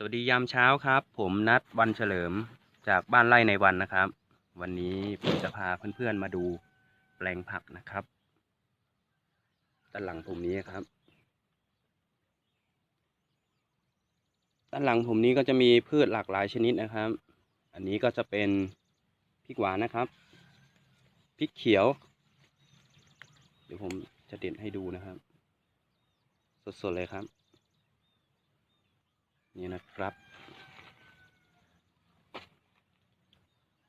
สวัสดียามเช้าครับ ผมนัดวันเฉลิมจากบ้านไร่ในวันนะครับ วันนี้ผมจะพาเพื่อนๆมาดูแปลงผักนะครับด้านหลังผมนี้ครับด้านหลังผมนี้ก็จะมีพืชหลากหลายชนิดนะครับ อันนี้ก็จะเป็นพริกหวานนะครับพริกเขียว เดี๋ยวผมจะเด็ดให้ดูนะครับ สดๆเลยครับ นี่นะครับ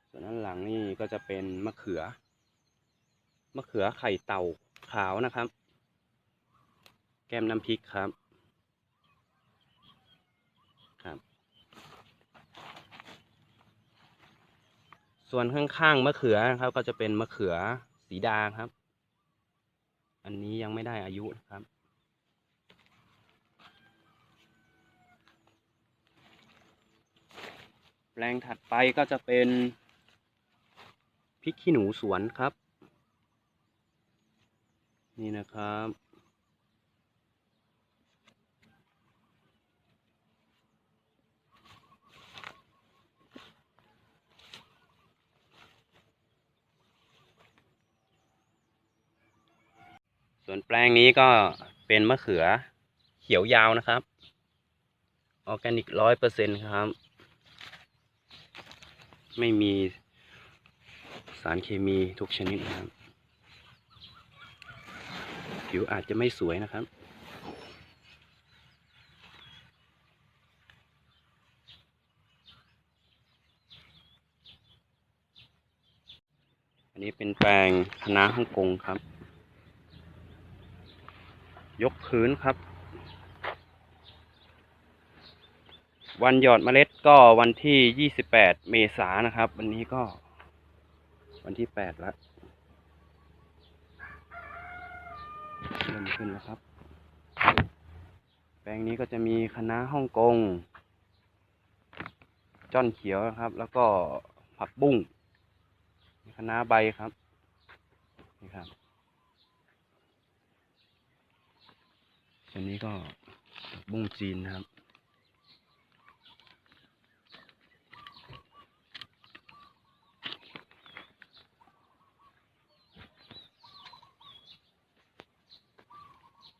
ส่วนด้านหลังนี่ก็จะเป็นมะเขือ มะเขือไข่เต่าขาวนะครับ แก้มน้ำพริกครับ ครับ ส่วนข้างๆมะเขือนะครับ ก็จะเป็นมะเขือสีดาครับ อันนี้ยังไม่ได้อายุนะครับ แป ลงถัดไปก็จะเป็นพริกขี้หนูสวนครับ นี่นะครับ ส่วนแปลงนี้ก็เป็นมะเขือเขียวยาวนะครับ ออร์แกนิกร้อยเปอร์เซ็นครับ ไม่มีสารเคมีทุกชนิดนะครับ ผิวอาจจะไม่สวยนะครับ อันนี้เป็นแปลงคณะฮ่องกงครับ ยกพื้นครับ วันหยอดเมล็ดก็วันที่ 28 เมษายนนะครับ วันนี้ก็ วันที่ 8 แล้วเริ่มขึ้นแล้วครับ แปลงนี้ก็จะมีคณะฮ่องกงจ้อนเขียวนะครับ แล้วก็ผักบุ้งคณะใบครับนี่ครับอันนี้ก็ผักบุ้งจีนนะครับ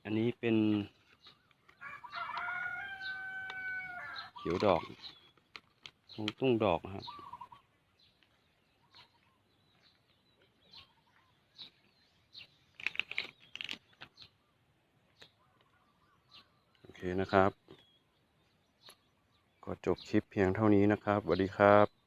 อันนี้เป็น เขียวดอกทงตุ้งดอกนะครับ โอเคนะครับ ก็จบคลิปเพียงเท่านี้นะครับสวัสดีครับ